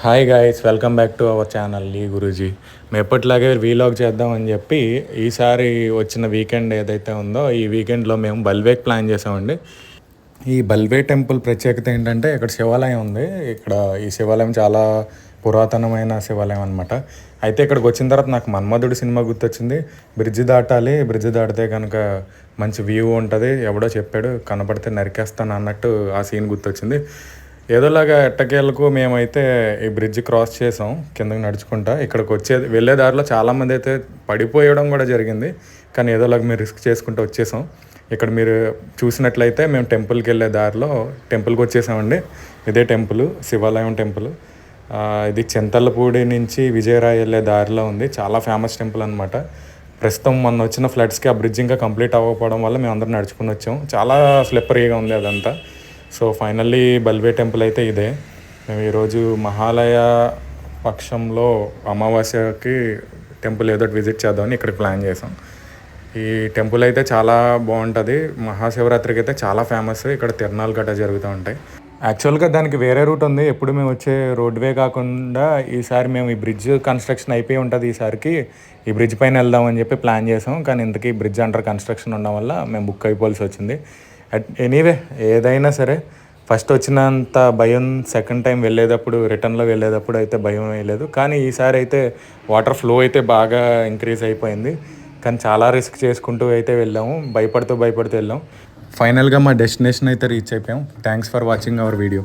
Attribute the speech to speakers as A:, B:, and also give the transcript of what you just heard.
A: Hi guys welcome back to our channel లీ గురూజీ మేము ఎప్పటిలాగే vlog చేద్దామని చెప్పి ఈసారి వచ్చిన వీకెండ్ ఏదైతే ఉందో ఈ వీకెండ్లో మేము బల్వేక్ ప్లాన్ చేసామండి. ఈ బల్వే టెంపుల్ ప్రత్యేకత ఏంటంటే ఇక్కడ శివాలయం ఉంది. ఇక్కడ ఈ శివాలయం చాలా పురాతనమైన శివాలయం అనమాట అయితే ఇక్కడికి వచ్చిన తర్వాత నాకు మన్మధుడు సినిమా గుర్తొచ్చింది. బ్రిడ్జ్ దాటాలి బ్రిడ్జ్ దాటితే కనుక మంచి వ్యూ ఉంటుంది. ఎవడో చెప్పాడు కనపడితే నరికేస్తాను అన్నట్టు ఆ సీన్ గుర్తొచ్చింది. ఏదోలాగా ఎట్టకేళ్ళకు మేమైతే ఈ బ్రిడ్జ్ క్రాస్ చేసాం కిందకి నడుచుకుంటా. ఇక్కడికి వచ్చే వెళ్ళే దారిలో చాలామంది అయితే పడిపోయడం కూడా జరిగింది. కానీ ఏదోలాగా మేము రిస్క్ చేసుకుంటూ వచ్చేసాం. ఇక్కడ మీరు చూసినట్లయితే మేము టెంపుల్కి వెళ్ళే దారిలో టెంపుల్కి వచ్చేసామండి. ఇదే టెంపుల్ శివాలయం టెంపుల్. ఇది చింతలపూడి నుంచి విజయరాయ్ వెళ్ళే దారిలో ఉంది. చాలా ఫేమస్ టెంపుల్ అనమాట ప్రస్తుతం మొన్న వచ్చిన ఫ్లడ్స్కి ఆ బ్రిడ్జ్ ఇంకా కంప్లీట్ అవ్వకపోవడం వల్ల మేము అందరం నడుచుకుని వచ్చాం. చాలా స్లిప్పరీగా ఉంది అదంతా. సో ఫైనల్లీ బల్వే టెంపుల్ అయితే ఇదే. మేము ఈరోజు మహాలయ పక్షంలో అమావాస్యకి టెంపుల్ ఏదో ఒకటి విజిట్ చేద్దామని ఇక్కడ ప్లాన్ చేసాం. ఈ టెంపుల్ అయితే చాలా బాగుంటుంది. మహాశివరాత్రికి అయితే చాలా ఫేమస్. ఇక్కడ తిరణాలు గట్రా జరుగుతూ ఉంటాయి. యాక్చువల్గా దానికి వేరే రూట్ ఉంది. ఎప్పుడు మేము వచ్చే రోడ్వే కాకుండా ఈసారి మేము ఈ బ్రిడ్జ్ కన్స్ట్రక్షన్ అయిపోయి ఉంటుంది ఈసారికి. ఈ బ్రిడ్జ్ పైన వెళ్దామని చెప్పి ప్లాన్ చేసాం. కానీ ఇంతకీ బ్రిడ్జ్ అండర్ కన్స్ట్రక్షన్ ఉండడం వల్ల మేము బుక్ అయిపోవాల్సి వచ్చింది. అట్ ఎనీవే ఏదైనా సరే ఫస్ట్ వచ్చినంత భయం సెకండ్ టైం వెళ్ళేటప్పుడు రిటర్న్లో వెళ్ళేటప్పుడు అయితే భయం వేయలేదు కానీ ఈసారి అయితే వాటర్ ఫ్లో అయితే బాగా ఇంక్రీజ్ అయిపోయింది. కానీ చాలా రిస్క్ చేసుకుంటూ అయితే వెళ్ళాము. భయపడుతూ భయపడుతూ వెళ్ళాం. ఫైనల్గా మా డెస్టినేషన్ అయితే రీచ్ అయిపోయాం. Thanks for watching our video